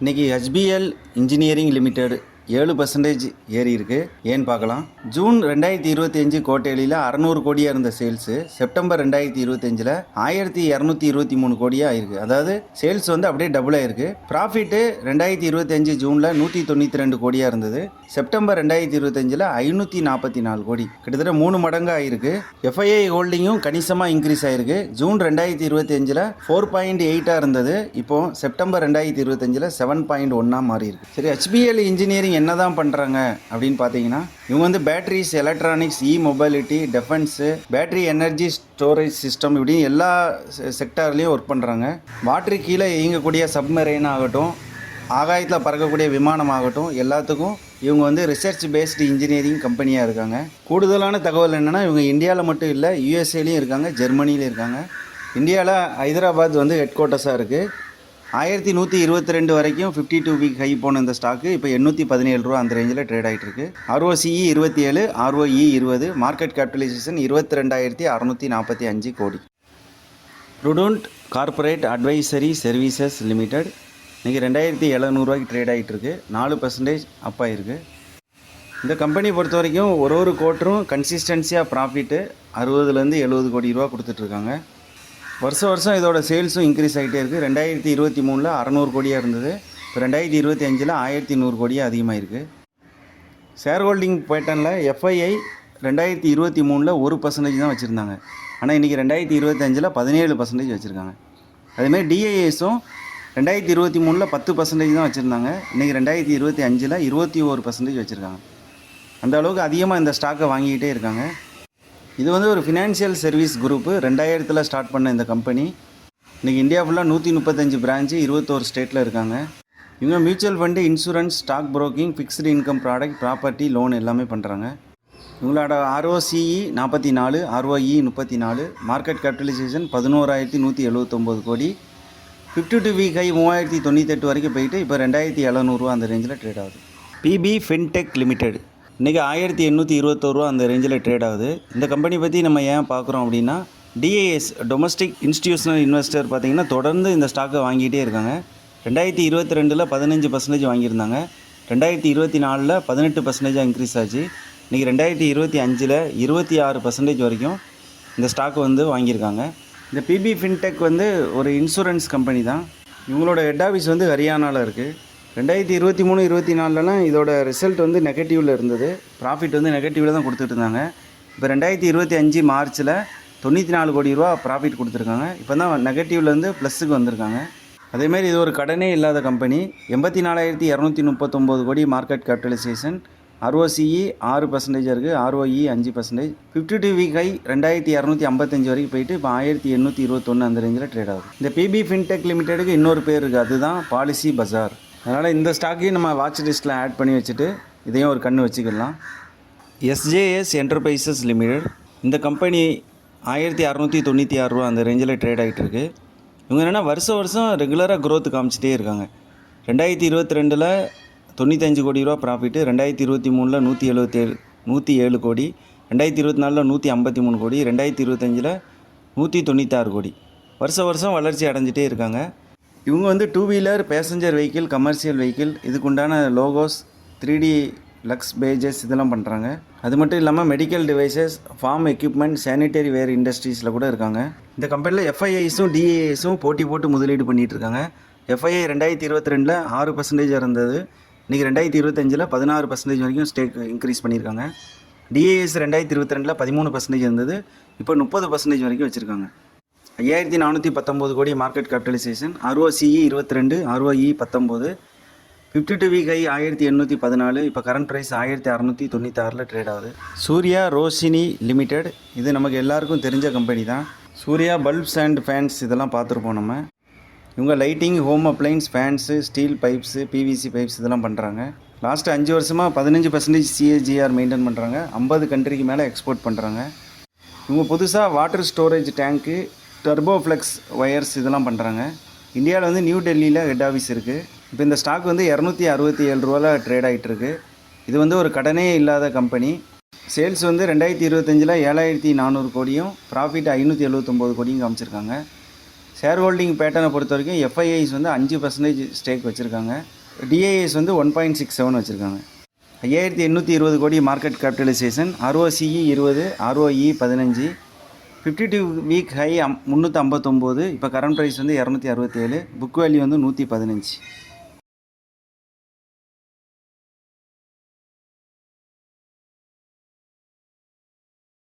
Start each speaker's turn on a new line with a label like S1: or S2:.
S1: இன்றைக்கி HPL engineering limited ஏழு percentage ஏறி இருக்கு. ஏன்னு பார்க்கலாம். ஜூன் ரெண்டாயிரத்தி இருபத்தி அஞ்சு கோட்டையில அறநூறு கோடியாக இருந்த சேல்ஸு செப்டம்பர் ரெண்டாயிரத்தி இருபத்தஞ்சில் ஆயிரத்தி இரநூத்தி இருபத்தி மூணு கோடியாக ஆயிருக்கு. அதாவது சேல்ஸ் வந்து அப்படியே டபுள் ஆயிருக்கு. ப்ராஃபிட்டு ரெண்டாயிரத்தி இருபத்தஞ்சு ஜூனில் நூற்றி தொண்ணூற்றி ரெண்டு கோடியாக இருந்தது. செப்டம்பர் ரெண்டாயிரத்தி இருபத்தஞ்சில் ஐநூற்றி நாற்பத்தி நாலு கோடி. கிட்டத்தட்ட மூணு மடங்கு ஆயிருக்கு. எஃப்ஐஐ ஹோல்டிங்கும் கணிசமாக இன்க்ரீஸ் ஆயிருக்கு. ஜூன் ரெண்டாயிரத்தி இருபத்தி அஞ்சில் ஃபோர் பாயிண்ட் எயிட்டாக இருந்தது. இப்போ செப்டம்பர் ரெண்டாயிரத்தி இருபத்தஞ்சில் செவன் பாயிண்ட் ஒன்னாக மாறி இருக்கு சரி ஹெச்பிஎல் இன்ஜினியரிங் என்ன தான் பண்ணுறாங்க அப்படின்னு பார்த்தீங்கன்னா இவங்க வந்து batteries electronics e mobility defence battery energy storage system இப்படி எல்லா செக்டார்லேயும் ஒர்க் பண்ணுறாங்க வாட்டரு கீழே இயங்கக்கூடிய சப்மரைன் ஆகட்டும் ஆகாயத்தில் பறக்கக்கூடிய விமானம் ஆகட்டும் எல்லாத்துக்கும் இவங்க வந்து ரிசர்ச் பேஸ்டு இன்ஜினியரிங் கம்பெனியாக இருக்காங்க. கூடுதலான தகவல் என்னென்னா இவங்க இந்தியாவில் மட்டும் இல்லை யூஎஸ்ஏலையும் இருக்காங்க ஜெர்மனிலையும் இருக்காங்க. இந்தியாவில் ஹைதராபாத் வந்து ஹெட் குவார்ட்டர்ஸாக இருக்குது ஆயிரத்தி நூற்றி இருபத்தி ரெண்டு வரைக்கும் ஃபிஃப்டி டூ வீக் ஹை போன இந்த ஸ்டாக்கு இப்போ எண்ணூற்றி பதினேழு ரூபா அந்த ரேஞ்சில் ட்ரேட் ஆகிட்டு இருக்கு. ஆர்ஓசிஇ இருபத்தி ஏழு ஆர்ஓஇ இருபது மார்க்கெட் கேபிட்டலைசேஷன் இருபத்தி ரெண்டாயிரத்தி அறநூற்றி நாற்பத்தி அஞ்சு கோடி. Prudent corporate advisory services limited இன்றைக்கி ரெண்டாயிரத்தி எழுநூறுவாய்க்கு ட்ரேட் ஆகிட்டு இருக்கு. நாலு பர்சன்டேஜ் அப் ஆகிருக்கு இந்த கம்பெனி பொறுத்த வரைக்கும் ஒரு ஒரு கோட்டரும் கன்சிஸ்டன்சியாக ப்ராஃபிட்டு அறுபதுலேருந்து எழுபது கோடி ரூபா கொடுத்துட்ருக்காங்க வருஷம் வருஷம் இதோட சேல்ஸும் இன்க்ரீஸ் ஆகிட்டே இருக்குது ரெண்டாயிரத்தி இருபத்தி மூணில் அறநூறு கோடியாக இருந்தது. இப்போ ரெண்டாயிரத்தி இருபத்தி அஞ்சில் ஆயிரத்தி நூறு கோடியாக அதிகமாகிருக்கு ஷேர் ஹோல்டிங் பேட்டர்னில் எஃப்ஐஐ ரெண்டாயிரத்தி இருபத்தி மூணில் ஒரு பர்சன்டேஜ் தான் வச்சுருந்தாங்க. ஆனால் இன்றைக்கி ரெண்டாயிரத்தி இருபத்தஞ்சில் பதினேழு பர்சன்டேஜ் வச்சுருக்காங்க. அதேமாதிரி டிஐஎஸும் ரெண்டாயிரத்தி இருபத்தி மூணில் பத்து பர்சன்டேஜ் தான் வச்சுருந்தாங்க. இன்றைக்கி ரெண்டாயிரத்தி இருபத்தி அஞ்சில் இருபத்தி ஒரு பர்சன்டேஜ் வச்சுருக்காங்க. அந்த அளவுக்கு அதிகமாக இந்த ஸ்டாக்கை வாங்கிக்கிட்டே இருக்காங்க. இது வந்து ஒரு ஃபினான்ஷியல் சர்வீஸ் குரூப்பு ரெண்டாயிரத்தில் ஸ்டார்ட் பண்ண இந்த கம்பெனி இன்றைக்கி இந்தியா ஃபுல்லாக நூற்றி முப்பத்தஞ்சு பிரான்ச்சு இருபத்தோரு ஸ்டேட்டில் இருக்காங்க. இவங்க mutual fund insurance stock broking fixed income product property loan எல்லாமே பண்ணுறாங்க இவங்களோட ஆர்ஓசிஇ நாற்பத்தி நாலு ஆர்ஓஇ முப்பத்தி நாலு மார்க்கெட் கேபிட்டலைசேஷன் பதினோராயிரத்தி நூற்றி எழுபத்தொம்போது கோடி. ஃபிஃப்டி டூ வீக் ஹை மூவாயிரத்தி தொண்ணூத்தெட்டு வரைக்கும் போயிட்டு இப்போ ரெண்டாயிரத்தி எழுநூறுவா அந்த ரேஞ்சில் ட்ரேட் ஆகுது. பிபி ஃபின்டெக் லிமிடெட் இன்றைக்கி ஆயிரத்தி எண்ணூற்றி இருபத்தோருவா அந்த ரேஞ்சில் ட்ரேட் ஆகுது. இந்த கம்பெனி பற்றி நம்ம ஏன் பார்க்குறோம் அப்படின்னா டிஏஎஸ் டொமஸ்டிக் இன்ஸ்டிடியூஷனல் இன்வெஸ்டர் பார்த்திங்கன்னா தொடர்ந்து இந்த ஸ்டாக்கை வாங்கிட்டே இருக்காங்க. ரெண்டாயிரத்தி இருபத்தி ரெண்டில் பதினஞ்சு பர்சன்டேஜ் வாங்கியிருந்தாங்க. ரெண்டாயிரத்தி இருபத்தி நாலில் பதினெட்டு பர்சன்டேஜாக இன்க்ரீஸ் ஆச்சு. இன்றைக்கி ரெண்டாயிரத்தி இருபத்தி அஞ்சில் இருபத்தி ஆறு பர்சன்டேஜ் வரைக்கும் இந்த ஸ்டாக் வந்து வாங்கியிருக்காங்க. இந்த பிபி ஃபின்டெக் வந்து ஒரு இன்சூரன்ஸ் கம்பெனி தான். இவங்களோட ஹெட் ஆஃபீஸ் வந்து ஹரியானாவில் இருக்குது ரெண்டாயிரத்தி இருபத்தி மூணு இருபத்தி நாலுலலாம் இதோட ரிசல்ட் வந்து நெகட்டிவில் இருந்தது. ப்ராஃபிட் வந்து நெகட்டிவில் தான் கொடுத்துட்டு இருந்தாங்க இப்போ ரெண்டாயிரத்தி இருபத்தி அஞ்சு மார்ச்சில் தொண்ணூற்றி நாலு கோடி ரூபா ப்ராஃபிட் கொடுத்துருக்காங்க. இப்போ தான் நெகட்டிவ்லேருந்து ப்ளஸ்ஸுக்கு வந்திருக்காங்க. அதேமாதிரி இது ஒரு கடனே இல்லாத கம்பெனி எண்பத்தி நாலாயிரத்தி இரநூத்தி முப்பத்தொம்போது கோடி மார்க்கெட் கேபிட்டலைசேஷன் ஆர்ஓசிஇ ஆறு பர்சன்டேஜாக இருக்குது ஆர்ஓஇ அஞ்சு percentage fifty two week high ரெண்டாயிரத்தி இரநூத்தி ஐம்பத்தஞ்சு வரைக்கும் போயிட்டு இப்போ ஆயிரத்தி எண்ணூற்றி இருபத்தொன்று அந்த ரேஞ்சில் ட்ரேட் ஆகுது. இந்த பிபி ஃபின்டெக் லிமிடெடுக்கு இன்னொரு பேர் இருக்குது அதுதான் பாலிசி பஜார் அதனால் இந்த ஸ்டாக்கையும் நம்ம வாட்ச் லிஸ்ட்டில் ஆட் பண்ணி வச்சுட்டு இதையும் ஒரு கண்ணு வச்சுக்கலாம் எஸ்ஜேஎஸ் என்டர்பிரைசஸ் லிமிடெட் இந்த கம்பெனி ஆயிரத்தி அறநூற்றி தொண்ணூற்றி ஆறு ரூபா அந்த ரேஞ்சில் ட்ரேட் ஆகிட்டு இருக்கு. இவங்க என்னென்னா வருஷம் வருஷம் ரெகுலராக க்ரோத் காமிச்சிட்டே இருக்காங்க. ரெண்டாயிரத்தி இருபத்தி ரெண்டில் தொண்ணூத்தஞ்சு கோடி ரூபா ப்ராஃபிட்டு ரெண்டாயிரத்தி இருபத்தி மூணில் நூற்றி எழுபத்தேழு நூற்றி ஏழு கோடி ரெண்டாயிரத்தி இருபத்தி நாலில் நூற்றி ஐம்பத்தி மூணு கோடி ரெண்டாயிரத்தி இருபத்தஞ்சில் நூற்றி தொண்ணூத்தாறு கோடி. வருஷம் வருஷம் வளர்ச்சி அடைஞ்சிட்டே இருக்காங்க. இவங்க வந்து two wheeler passenger vehicle commercial vehicle இதுக்குண்டான logos three D lux badges இதெல்லாம் பண்ணுறாங்க அது மட்டும் இல்லாமல் medical devices farm equipment sanitary ware இண்டஸ்ட்ரீஸில் கூட இருக்காங்க. இந்த கம்பெனியில் எஃப்ஐஐஸும் டிஏஎஸும் போட்டி போட்டு முதலீடு பண்ணிகிட்டு இருக்காங்க. எஃப்ஐஐ ரெண்டாயிரத்தி இருபத்தி ரெண்டில் ஆறு பர்சன்டேஜ் இருந்தது. இன்றைக்கி ரெண்டாயிரத்தி இருபத்தஞ்சில் பதினாறு பர்சன்டேஜ் வரைக்கும் ஸ்டேக் இன்க்ரீஸ் பண்ணியிருக்காங்க. டிஏஎஸ் ரெண்டாயிரத்தி இருபத்தி ரெண்டில் பதிமூணு பர்சன்டேஜ் இருந்தது. இப்போ முப்பது பர்சன்டேஜ் வரைக்கும் வச்சுருக்காங்க. ஐயாயிரத்தி நானூற்றி பத்தொம்போது கோடி மார்க்கெட் கேபிட்டலைசேஷன் ஆர்ஓசிஇ இருபத்தி ரெண்டு ஆர்ஓஇ பத்தொம்போது ஃபிஃப்டி டூ வீக் ஐ ஆயிரத்தி எண்ணூற்றி பதினாலு இப்போ கரண்ட் ப்ரைஸ் ஆயிரத்தி அறநூற்றி தொண்ணூத்தாறில் ட்ரேட் ஆகுது. சூர்யா ரோஷினி லிமிடெட் இது நமக்கு எல்லாருக்கும் தெரிஞ்ச கம்பெனி தான். சூர்யா பல்ப்ஸ் அண்ட் ஃபேன்ஸ் இதெல்லாம் பார்த்துருப்போம் நம்ம. இவங்க lighting home appliances fans steel pipes PVC pipes இதெல்லாம் பண்ணுறாங்க லாஸ்ட்டு அஞ்சு வருஷமாக பதினஞ்சு பர்சன்டேஜ் சிஏஜிஆர் மெயின்டைன் பண்ணுறாங்க ஐம்பது கண்ட்ரிக்கு மேலே எக்ஸ்போர்ட் பண்ணுறாங்க இவங்க புதுசாக வாட்டர் ஸ்டோரேஜ் டேங்க்கு டர்போஃப்ளெக்ஸ் ஒயர்ஸ் இதெல்லாம் பண்ணுறாங்க இந்தியாவில் வந்து நியூ டெல்லியில் ஹெட் ஆஃபீஸ் இருக்குது இப்போ இந்த ஸ்டாக் வந்து இரநூத்தி அறுபத்தி ஏழு ரூபாவில் ட்ரேட் ஆகிட்டுருக்கு இது வந்து ஒரு கடனே இல்லாத கம்பெனி. சேல்ஸ் வந்து ரெண்டாயிரத்தி இருபத்தஞ்சில் ஏழாயிரத்தி நானூறு கோடியும் ப்ராஃபிட் ஐநூற்றி எழுபத்தொம்போது கோடியும் காமிச்சிருக்காங்க. ஷேர் ஹோல்டிங் பேட்டர்னை பொறுத்த வரைக்கும் எஃப்ஐஐஸ் வந்து அஞ்சு பர்சன்டேஜ் ஸ்டேக் வச்சுருக்காங்க. டிஐஎஸ் வந்து ஒன் பாயிண்ட் சிக்ஸ் செவன் வச்சுருக்காங்க. ஐயாயிரத்தி எண்ணூற்றி இருபது கோடி மார்க்கெட் கேபிட்டலைசேஷன் ஆர்ஓசிஇ இருபது ஆர்ஓஇ பதினஞ்சு fifty two week high um முந்நூற்றி ஐம்பத்தொம்போது இப்போ கரண்ட் ப்ரைஸ் வந்து இரநூத்தி அறுபத்தேழு புக் வேல்யூ வந்து நூற்றி பதினஞ்சு.